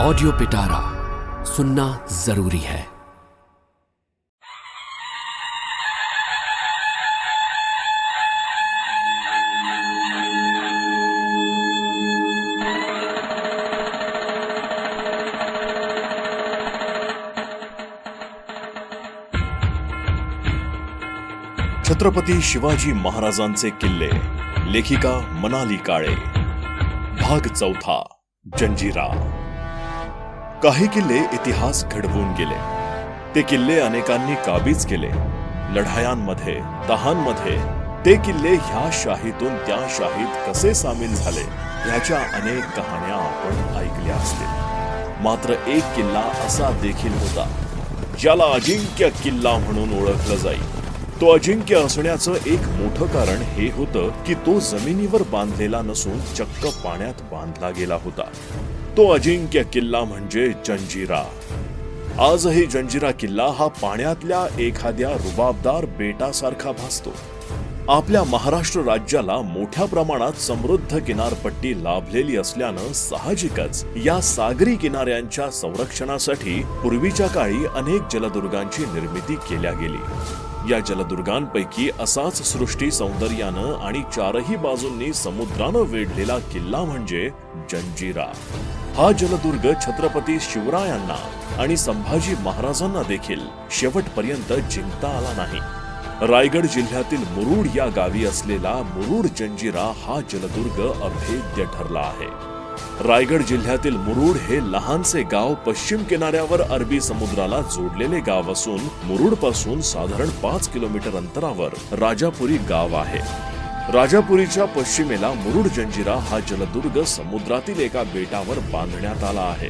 Audio पिटारा सुनना ज़रूरी है। छत्रपती शिवाजी महाराजांचे किल्ले, लेखिका मनाली काळे, भाग चौथा, जंजिरा। काही किल्ले इतिहास घडवून गेले. ते किल्ले अनेकांनी काबीज केले. लढायांमध्ये तहांमध्ये ते किल्ले ह्या शाहीतून त्या शाहीत कसे सामील झाले ह्याच्या अनेक कहाण्या आपण ऐकल्या असतील. मात्र एक किल्ला असा देखील होता ज्याला अजिंक्य किल्ला म्हणून ओळखलं जाईल तो अजिंक्य असण्याचं एक मोठं कारण हे होतं की तो जमिनीवर बांधलेला नसून चक्क पाण्यात बांधला गेला होता. तो अजिंक्य किल्ला म्हणजे जंजिरा. आजही जंजिरा किल्ला हा पाण्यातल्या एखाद्या रुबाबदार बेटासारखा भासतो. आपल्या महाराष्ट्र राज्याला मोठ्या प्रमाणात समृद्ध किनारपट्टी लाभलेली असल्यानं साहजिकच या सागरी किनाऱ्यांच्या संरक्षणासाठी पूर्वीच्या काळी अनेक जलदुर्गांची निर्मिती केल्या गेली. या जलदुर्गांपैकी असाच सृष्टी सौंदर्यानं आणि चारही बाजूंनी समुद्रानं वेढलेला किल्ला म्हणजे जंजिरा. हा जलदुर्ग छत्रपती शिवरायांना आणि संभाजी महाराजांना देखील शेवटपर्यंत जिंकता आला नाही. रायगड जिल्ह्यातील मुरुड या गावी असलेला मुरुड जंजिरा हा जलदुर्ग अभेद्य ठरला आहे. रायगड जिल्ह्यातील मुरुड हे लहानसे गाव पश्चिम किनाऱ्यावर अरबी समुद्राला जोडलेले गाव असून मुरुडपासून साधारण पाच किलोमीटर अंतरावर राजापुरी गाव आहे. राजापुरीच्या पश्चिमेला मुरुड जंजिरा हा जलदुर्ग समुद्रातील एका बेटावर बांधण्यात आला आहे.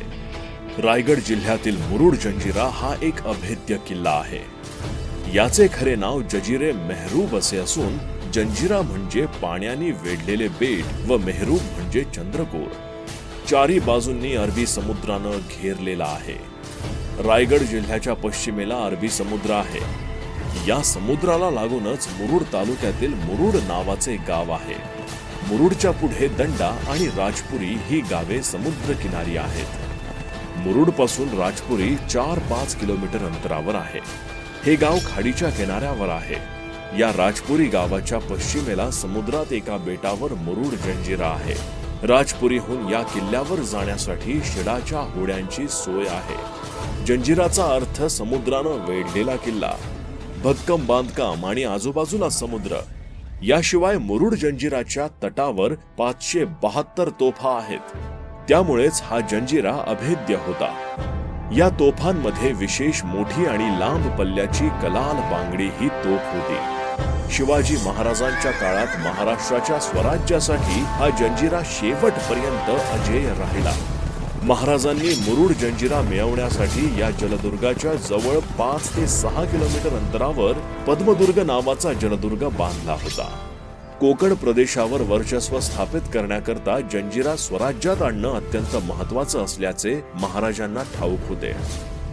रायगड जिल्ह्यातील मुरुड जंजिरा हा एक अभेद्य किल्ला आहे. याचे खरे नाव जजिरे मेहरूब असे असून जंजिरा म्हणजे पाण्याने वेढलेले बेट व मेहरूब म्हणजे चंद्रकोर. चारी बाजूंनी अरबी समुद्रानं घेरलेला आहे. रायगड जिल्ह्याच्या पश्चिमेला अरबी समुद्र आहे. या समुद्राला लागूनच मुरुड तालुक्यातील मुरुड नावाचे गाव आहे. मुरुडच्या पुढे दंडा आणि राजपुरी ही गावे समुद्र किनारी आहेत. मुरुडपासून राजपुरी चार पाच किलोमीटर अंतरावर आहे. हे गाव खाडीच्या किनाऱ्यावर आहे. या राजपुरी गावाच्या पश्चिमेला समुद्रात एका बेटावर मुरुड जंजिरा आहे. राजपुरीहून या किल्ल्यावर जाण्यासाठी शिडाच्या होड्यांची सोय आहे. जंजिराचा अर्थ समुद्रानं वेढलेला किल्ला. भक्कम बांधकाम आणि आजूबाजूला समुद्र. याशिवाय मुरुड जंजिराच्या तटावर पाचशे बहात्तर तोफा आहेत. त्यामुळेच हा जंजिरा अभेद्य होता. या तोफांमध्ये विशेष मोठी आणि लांब पल्ल्याची कलाल बांगडी ही तोफ होती. शिवाजी महाराजांच्या काळात महाराष्ट्राच्या स्वराज्यासाठी हा जंजिरा शेवटपर्यंत अजेय राहिला. महाराजांनी मुरुड जंजिरा मिळवण्यासाठी या जलदुर्गाच्या जवळ पाच ते सहा किलोमीटर अंतरावर पद्मदुर्ग नावाचा जलदुर्ग बांधला होता. कोकण प्रदेशावर वर्चस्व स्थापित करण्याकरता जंजिरा स्वराज्यात आणणं अत्यंत महत्वाचं असल्याचे महाराजांना ठाऊक होते.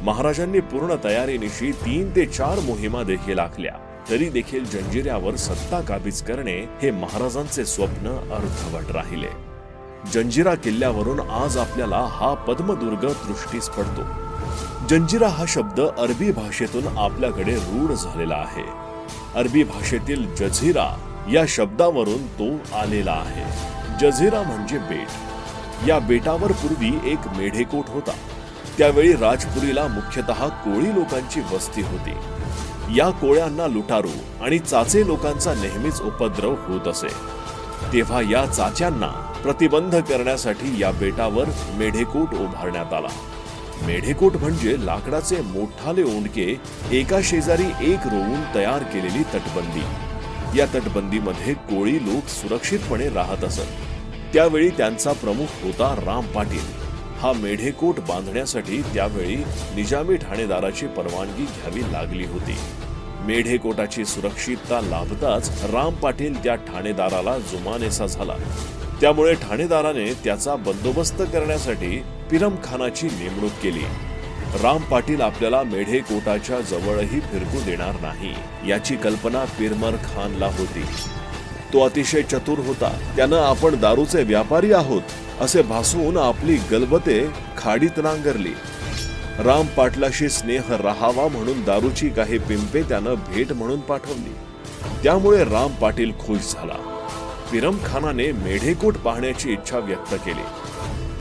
महाराजांनी पूर्ण तयारीनिशी तीन ते चार मोहिमा देखील आखल्या. तरी देखील जंजिऱ्यावर सत्ता काबीज करणे हे महाराजांचे स्वप्न अर्धवट राहिले. जंजिरा किल्ल्यावरून आज आपल्याला हा पद्मदुर्ग दृष्टीस पडतो. जंजिरा हा शब्द अरबी भाषेतून आपल्याकडे रूढ झालेला आहे. अरबी भाषेतील जझिरा या शब्दावरून तो आलेला आहे. जझिरा म्हणजे बेट. या बेटावर पूर्वी एक मेढेकोट होता. त्यावेळी राजपुरीला मुख्यतः कोळी लोकांची वस्ती होती. या कोळ्यांना लुटारू आणि चाचे लोकांचा नेहमीच उपद्रव होत असे. तेव्हा या चाच्यांना प्रतिबंध करण्यासाठी या बेटावर मेढेकोट उभारण्यात आला. मेढेकोट म्हणजे लाकडाचे मोठाले ओंडके एका शेजारी एक रोवून तयार केलेली तटबंदी. या तटबंदीमध्ये कोळी लोक सुरक्षितपणे राहत असत. त्यावेळी त्यांचा प्रमुख होता राम पाटील. हा मेढेकोट बांधण्यासाठी त्यावेळी निजामी ठाणेदाराची परवानगी घ्यावी लागली होती. मेढेकोटाची सुरक्षितता लाभताच राम पाटील त्या ठाणेदाराला जुमानेसा झाला. त्यामुळे ठाणेदाराने त्याचा बंदोबस्त करण्यासाठी पिरम खानाची नेमणूक केली. राम पाटील आपल्याला मेढेकोटाच्या जवळही फिरकू देणार नाही याची कल्पना पिरमर खानला होती. तो अतिशय चतुर होता. त्यानं आपण दारूचे व्यापारी आहोत असे भासवून आपली गलबते खाडीत नांगरली. राम पाटलाशी स्नेह राहावा म्हणून दारूची काही पिंपे त्यानं भेट म्हणून पाठवली. त्यामुळे राम पाटील खुश झाला. पिरम खानाने मेढेकोट पाहण्याची इच्छा व्यक्त केली.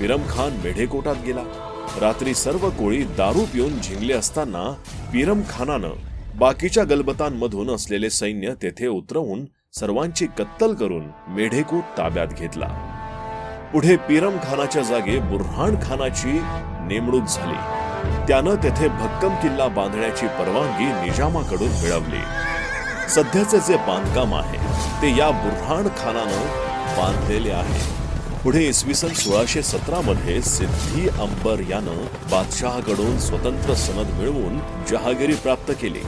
पिरम खान मेढेकोटात गेला. रात्री सर्व कोळी दारू पिऊन झिंगले असताना पिरम खानानं बाकीच्या गलबतांमधून असलेले सैन्य तेथे उतरवून सर्वांची कत्तल करून मेढेकोट ताब्यात घेतला. पुढे पिरम खानाच्या जागे बुरहान खानाची नेमणूक झाली. त्यानं तेथे भक्कम किल्ला बांधण्याची परवानगी निजामाकडून मिळवली. सध्याचे जे बांधकाम आहे ते या बुरहान खानानं बांधलेले आहे. पुढे इसवी सन सोळाशे सतरा मध्ये सिद्धी अंबर यानं बादशहाकडून स्वतंत्र सनद मिळवून जहागिरी प्राप्त केली.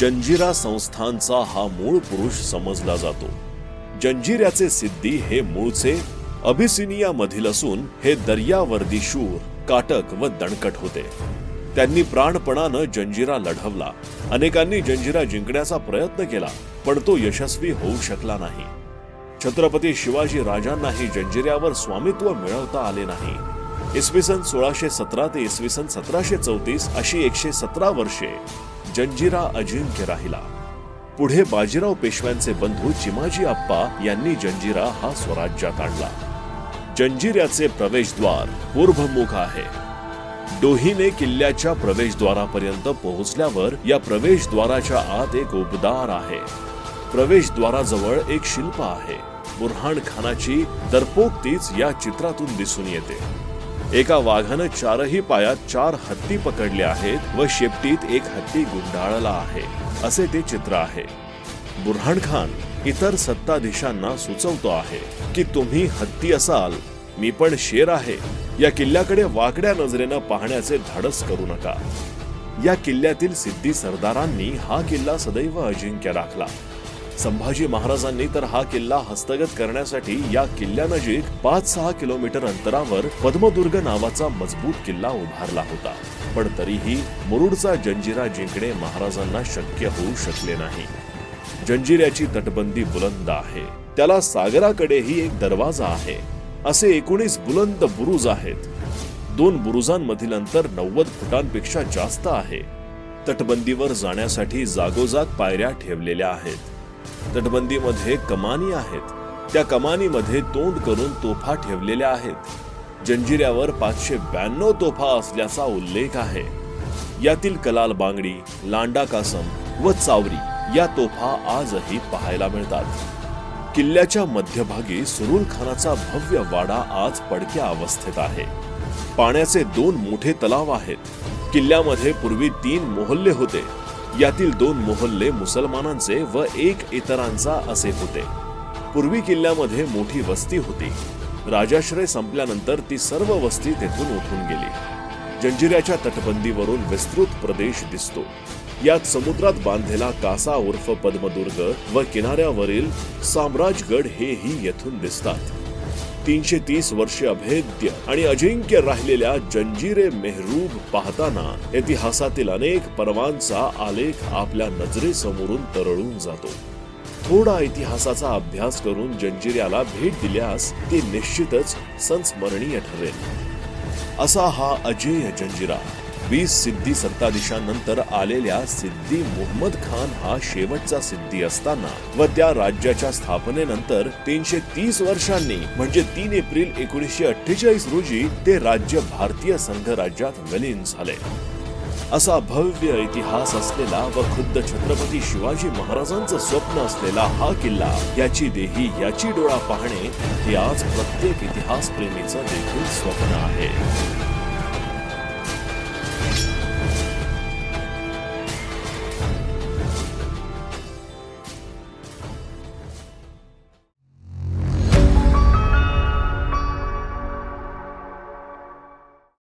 जंजिरा संस्थानचा हा मूळ पुरुष समजला जातो. जंजिऱ्याचे सिद्धी हे मूळचे अबिसिनिया मधील असून हे दर्यावर्दी शूर काटक व दणकट होते. त्यांनी प्राणपणानं जंजिरा लढवला. अनेकांनी जंजिरा जिंकण्याचा प्रयत्न केला पण तो यशस्वी होऊ शकला नाही. छत्रपती शिवाजी राजांनाही जंजिऱ्यावर स्वामित्व मिळवता आले नाही. इसवी सन सोळाशे सतरा ते इसवी सन सतराशे चौतीस अशी एकशे सतरा वर्षे जंजिरा अजिंक्य राहिला. पुढे बाजीराव पेशव्यांचे बंधू चिमाजी आप्पा यांनी जंजिरा हा स्वराज्यात आणला जंजिऱ्याचे प्रवेशद्वार पूर्वमुख आहे. डोहीने किल्ल्याच्या प्रवेशद्वारापर्यंत पोहोचल्यावर या प्रवेशद्वाराच्या आत एक उबदार आहे. प्रवेशद्वाराजवळ एक शिल्प आहे. बुरहान खानाची दर्पोक्तीच या चित्रातून दिसून येते. एका वाघानं चारही पायात चार हत्ती पकडले आहेत व शेपटीत एक हत्ती गुंडाळला आहे. असे ते चित्र आहे. बुरहान खान इतर सत्ताधीशांना सुचवतो आहे की तुम्ही हत्ती असाल मी पण शेर आहे. या किल्ल्याकडे वाकड्या नजरेनं पाहण्याचे धाडस करू नका. या किल्ल्यातील सिद्धी सरदारांनी हा किल्ला सदैव अजिंक्य राखला. संभाजी महाराजांनी तर हा किल्ला हस्तगत करण्यासाठी या किल्ल्यानजीक पाच सहा किलोमीटर अंतरावर पद्मदुर्ग नावाचा मजबूत किल्ला उभारला होता. पण तरीही मुरुडचा जंजिरा जिंकणे महाराजांना शक्य होऊ शकले नाही. जंजिऱ्याची तटबंदी बुलंद आहे. त्याला सागराकडेही एक दरवाजा आहे. असे एकोणीस बुलंद बुरुज आहेत. दोन बुरुजांमधील अंतर नव्वद फुटांपेक्षा जास्त आहे. तटबंदीवर जाण्यासाठी जागोजाग पायऱ्या ठेवलेल्या आहेत. तटबंदीमध्ये कमानी आहेत. त्या कमानीमध्ये तोंड करून तोफा ठेवलेल्या आहेत. जंजिऱ्यावर पाचशे ब्याण्णव तोफा असल्याचा उल्लेख आहे. यातील कलाल बांगडी लांडा कासम व चावरी या तोफा आजही पाहायला मिळतात. किल्ल्याच्या मध्यभागी सुरुल खानाचा भव्य वाडा आज पडक्या अवस्थेत आहे. पाण्याचे दोन मोठे तलाव आहेत. किल्ल्यामध्ये पूर्वी तीन मोहल्ले होते. यातील दोन मोहल्ले मुसलमानांचे व एक इतरांचा असे होते. पूर्वी किल्ल्यामध्ये मोठी वस्ती होती. राजाश्रय संपल्यानंतर ती सर्व वस्ती तेथून उठून गेली. जंजिऱ्याच्या तटबंदीवरून विस्तृत प्रदेश दिसतो. यात समुद्रात बांधलेला कासा उर्फ पद्मदुर्ग व किनाऱ्यावरील साम्राजगड हेही येथून दिसतात. तीनशे तीस वर्षे अभेद्य आणि अजिंक्य राहिलेल्या जंजिरे मेहरूब पाहताना इतिहासातील अनेक पर्वांचा आलेख आपल्या नजरेसमोरून तरळून जातो. थोडा इतिहासाचा अभ्यास करून जंजिऱ्याला भेट दिल्यास ते निश्चितच संस्मरणीय ठरेल. असा हा अजेय जंजिरा. वीस सिद्धी सत्ताधीशांनंतर आलेल्या सिद्धी मुहम्मद खान हा शेवटचा सिद्धी असताना व त्या राज्याच्या स्थापनेनंतर तीनशे तीस वर्षांनी म्हणजे तीन एप्रिल एकोणीसशे अठ्ठेचाळीस रोजी ते राज्य भारतीय संघ राज्यात विलीन झाले. असा भव्य इतिहास असलेला व खुद्द छत्रपती शिवाजी महाराजांचं स्वप्न असलेला हा किल्ला याची देही याची डोळा पाहणे हे आज प्रत्येक इतिहास प्रेमीचं देखील स्वप्न आहे.